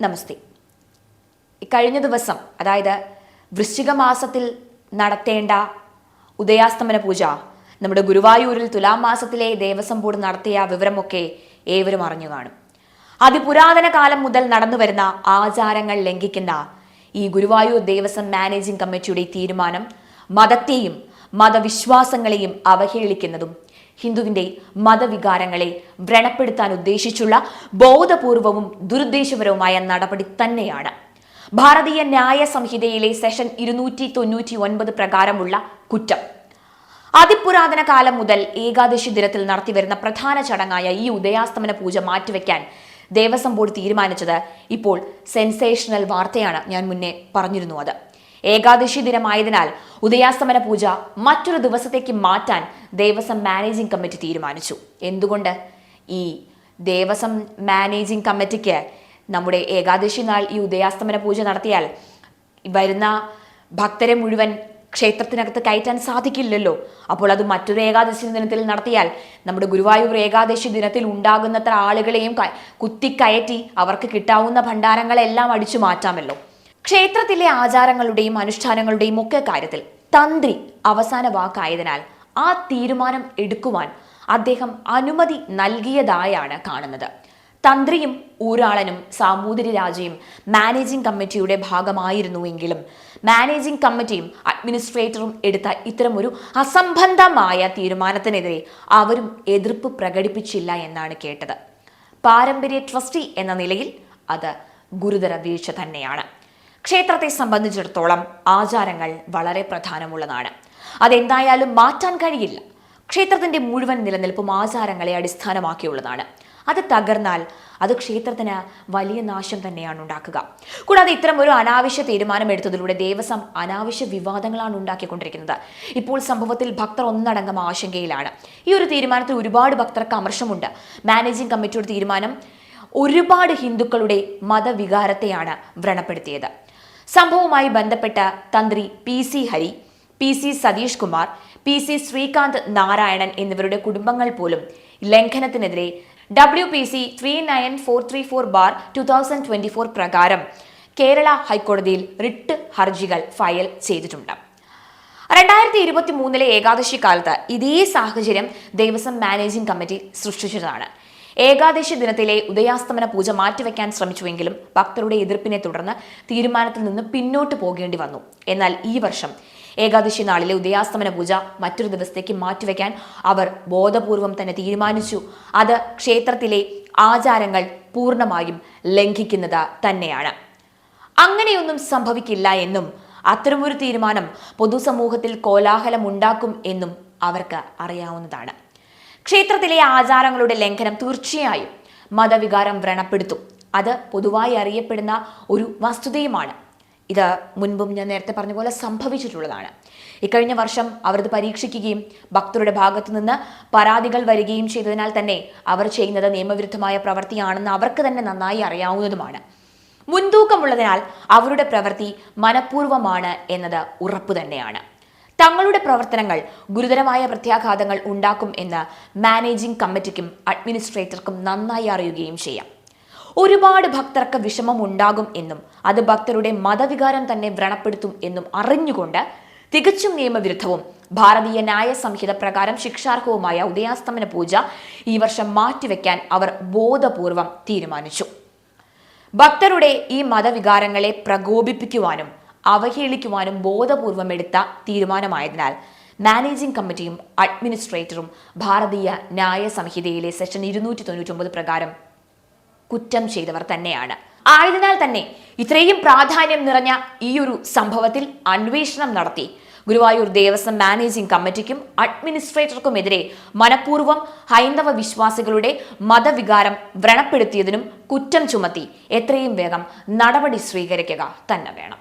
നമസ്തേ. കഴിഞ്ഞ ദിവസം അതായത് വൃശ്ചിക മാസത്തിൽ നടത്തേണ്ട ഉദയാസ്തമന പൂജ നമ്മുടെ ഗുരുവായൂരിൽ തുലാം മാസത്തിലെ ദേവസ്വം ബോർഡ് നടത്തിയ വിവരമൊക്കെ ഏവരും അറിഞ്ഞു കാണും. അതിപുരാതന കാലം മുതൽ നടന്നു വരുന്ന ആചാരങ്ങൾ ലംഘിക്കുന്ന ഈ ഗുരുവായൂർ ദേവസ്വം മാനേജിംഗ് കമ്മിറ്റിയുടെ തീരുമാനം മതത്തെയും മതവിശ്വാസങ്ങളെയും അവഹേളിക്കുന്നതും ഹിന്ദുവിന്റെ മതവികാരങ്ങളെ വ്രണപ്പെടുത്താൻ ഉദ്ദേശിച്ചുള്ള ബോധപൂർവവും ദുരുദ്ദേശപരവുമായ നടപടി തന്നെയാണ്. ഭാരതീയ ന്യായ സംഹിതയിലെ സെഷൻ ഇരുന്നൂറ്റി തൊണ്ണൂറ്റി ഒൻപത് പ്രകാരമുള്ള കുറ്റം. അതിപുരാതന കാലം മുതൽ ഏകാദശി ദിനത്തിൽ നടത്തിവരുന്ന പ്രധാന ചടങ്ങായ ഈ ഉദയാസ്തമന പൂജ മാറ്റിവെക്കാൻ ദേവസ്വം ബോർഡ് തീരുമാനിച്ചത് ഇപ്പോൾ സെൻസേഷണൽ വാർത്തയാണ്. ഞാൻ മുന്നേ പറഞ്ഞിരുന്നു അത്. ഏകാദശി ദിനമായതിനാൽ ഉദയാസ്തമന പൂജ മറ്റൊരു ദിവസത്തേക്ക് മാറ്റാൻ ദേവസ്വം മാനേജിംഗ് കമ്മിറ്റി തീരുമാനിച്ചു. എന്തുകൊണ്ട്? ഈ ദേവസ്വം മാനേജിംഗ് കമ്മിറ്റിക്ക് നമ്മുടെ ഏകാദശി നാൾ ഈ ഉദയാസ്തമന പൂജ നടത്തിയാൽ വരുന്ന ഭക്തരെ മുഴുവൻ ക്ഷേത്രത്തിനകത്ത് കയറ്റാൻ സാധിക്കില്ലല്ലോ. അപ്പോൾ അത് മറ്റൊരു ഏകാദശി ദിനത്തിൽ നടത്തിയാൽ നമ്മുടെ ഗുരുവായൂർ ഏകാദശി ദിനത്തിൽ ഉണ്ടാകുന്നത്ര ആളുകളെയും കുത്തിക്കയറ്റി അവർക്ക് കിട്ടാവുന്ന ഭണ്ഡാരങ്ങളെല്ലാം അടിച്ചു മാറ്റാമല്ലോ. ക്ഷേത്രത്തിലെ ആചാരങ്ങളുടെയും അനുഷ്ഠാനങ്ങളുടെയും ഒക്കെ കാര്യത്തിൽ തന്ത്രി അവസാന വാക്കായതിനാൽ ആ തീരുമാനം എടുക്കുവാൻ അദ്ദേഹം അനുമതി നൽകിയതായാണ് കാണുന്നത്. തന്ത്രിയും ഊരാളനും സാമൂതിരി രാജയും മാനേജിംഗ് കമ്മിറ്റിയുടെ ഭാഗമായിരുന്നുവെങ്കിലും മാനേജിംഗ് കമ്മിറ്റിയും അഡ്മിനിസ്ട്രേറ്ററും എടുത്ത ഇത്തരമൊരു അസംബന്ധമായ തീരുമാനത്തിനെതിരെ അവരും എതിർപ്പ് പ്രകടിപ്പിച്ചില്ല എന്നാണ് കേട്ടത്. പാരമ്പര്യ ട്രസ്റ്റി എന്ന നിലയിൽ അത് ഗുരുതര വീഴ്ച തന്നെയാണ്. ക്ഷേത്രത്തെ സംബന്ധിച്ചിടത്തോളം ആചാരങ്ങൾ വളരെ പ്രധാനമുള്ളതാണ്. അതെന്തായാലും മാറ്റാൻ കഴിയില്ല. ക്ഷേത്രത്തിന്റെ മുഴുവൻ നിലനിൽപ്പും ആചാരങ്ങളെ അടിസ്ഥാനമാക്കിയുള്ളതാണ്. അത് തകർന്നാൽ അത് ക്ഷേത്രത്തിന് വലിയ നാശം തന്നെയാണ് ഉണ്ടാക്കുക. കൂടാതെ ഇത്തരം ഒരു അനാവശ്യ തീരുമാനം എടുത്തതിലൂടെ ദേവസ്വം അനാവശ്യ വിവാദങ്ങളാണ് ഉണ്ടാക്കിക്കൊണ്ടിരിക്കുന്നത്. ഇപ്പോൾ സംഭവത്തിൽ ഭക്തർ ഒന്നടങ്കം ആശങ്കയിലാണ്. ഈ ഒരു തീരുമാനത്തിൽ ഒരുപാട് ഭക്തർക്ക് അമർഷമുണ്ട്. മാനേജിംഗ് കമ്മിറ്റിയുടെ തീരുമാനം ഒരുപാട് ഹിന്ദുക്കളുടെ മതവികാരത്തെയാണ് വ്രണപ്പെടുത്തിയത്. സംഭവവുമായി ബന്ധപ്പെട്ട തന്ത്രി P C Hari P C Satheesh Kumar P C Sreekanth Narayanan എന്നിവരുടെ കുടുംബങ്ങൾ പോലും ലംഘനത്തിനെതിരെ W P C three nine four three four bar two thousand twenty four പ്രകാരം കേരള ഹൈക്കോടതിയിൽ റിട്ട് ഹർജികൾ ഫയൽ ചെയ്തിട്ടുണ്ട്. രണ്ടായിരത്തി ഇരുപത്തി മൂന്നിലെ ഏകാദശി കാലത്ത് ഇതേ സാഹചര്യം ദേവസ്വം മാനേജിംഗ് കമ്മിറ്റി സൃഷ്ടിച്ചതാണ്. ഏകാദശി ദിനത്തിലെ ഉദയാസ്തമന പൂജ മാറ്റിവെക്കാൻ ശ്രമിച്ചുവെങ്കിലും ഭക്തരുടെ എതിർപ്പിനെ തുടർന്ന് തീരുമാനത്തിൽ നിന്ന് പിന്നോട്ട് പോകേണ്ടി വന്നു. എന്നാൽ ഈ വർഷം ഏകാദശി നാളിലെ ഉദയാസ്തമന പൂജ മറ്റൊരു ദിവസത്തേക്ക് മാറ്റിവെക്കാൻ അവർ ബോധപൂർവം തന്നെ തീരുമാനിച്ചു. അത് ക്ഷേത്രത്തിലെ ആചാരങ്ങൾ പൂർണമായും ലംഘിക്കുന്നത് തന്നെയാണ്. അങ്ങനെയൊന്നും സംഭവിക്കില്ല എന്നും അത്തരമൊരു തീരുമാനം പൊതുസമൂഹത്തിൽ കോലാഹലമുണ്ടാക്കും എന്നും അവർക്ക് അറിയാവുന്നതാണ്. ക്ഷേത്രത്തിലെ ആചാരങ്ങളുടെ ലംഘനം തീർച്ചയായും മതവികാരം വ്രണപ്പെടുത്തും. അത് പൊതുവായി അറിയപ്പെടുന്ന ഒരു വസ്തുതയുമാണ്. ഇത് മുൻപും ഞാൻ നേരത്തെ പറഞ്ഞ പോലെ സംഭവിച്ചിട്ടുള്ളതാണ്. ഇക്കഴിഞ്ഞ വർഷം അവരത് പരീക്ഷിക്കുകയും ഭക്തരുടെ ഭാഗത്തു നിന്ന് പരാതികൾ വരികയും ചെയ്തതിനാൽ തന്നെ അവർ ചെയ്യുന്നത് നിയമവിരുദ്ധമായ പ്രവൃത്തിയാണെന്ന് അവർക്ക് തന്നെ നന്നായി അറിയാവുന്നതുമാണ്. മുൻതൂക്കമുള്ളതിനാൽ അവരുടെ പ്രവൃത്തി മനഃപൂർവമാണ് എന്നത് ഉറപ്പു തന്നെയാണ്. തങ്ങളുടെ പ്രവർത്തനങ്ങൾ ഗുരുതരമായ പ്രത്യാഘാതങ്ങൾ ഉണ്ടാക്കും എന്ന് മാനേജിംഗ് കമ്മിറ്റിക്കും അഡ്മിനിസ്ട്രേറ്റർക്കും നന്നായി അറിയുകയും ചെയ്യാം. ഒരുപാട് ഭക്തർക്ക് വിഷമം ഉണ്ടാകും എന്നും അത് ഭക്തരുടെ മതവികാരം തന്നെ വ്രണപ്പെടുത്തും എന്നും അറിഞ്ഞുകൊണ്ട് തികച്ചും നിയമവിരുദ്ധവും ഭാരതീയ ന്യായ സംഹിത പ്രകാരം ശിക്ഷാർഹവുമായ ഉദയാസ്തമന പൂജ ഈ വർഷം മാറ്റിവെക്കാൻ അവർ ബോധപൂർവം തീരുമാനിച്ചു. ഭക്തരുടെ ഈ മതവികാരങ്ങളെ പ്രകോപിപ്പിക്കുവാനും അവഹേളിക്കുവാനും ബോധപൂർവം എടുത്ത തീരുമാനമായതിനാൽ മാനേജിംഗ് കമ്മിറ്റിയും അഡ്മിനിസ്ട്രേറ്ററും ഭാരതീയ ന്യായ സംഹിതയിലെ സെക്ഷൻ ഇരുന്നൂറ്റി തൊണ്ണൂറ്റി പ്രകാരം കുറ്റം ചെയ്തവർ തന്നെയാണ്. ആയതിനാൽ തന്നെ ഇത്രയും പ്രാധാന്യം നിറഞ്ഞ ഈ ഒരു സംഭവത്തിൽ അന്വേഷണം നടത്തി. ഗുരുവായൂർ ദേവസ്വം മാനേജിംഗ് കമ്മിറ്റിക്കും അഡ്മിനിസ്ട്രേറ്റർക്കുമെതിരെ മനഃപൂർവം ഹൈന്ദവ വിശ്വാസികളുടെ മതവികാരം വ്രണപ്പെടുത്തിയതിനും കുറ്റം ചുമത്തി എത്രയും വേഗം നടപടി സ്വീകരിക്കുക തന്നെ വേണം.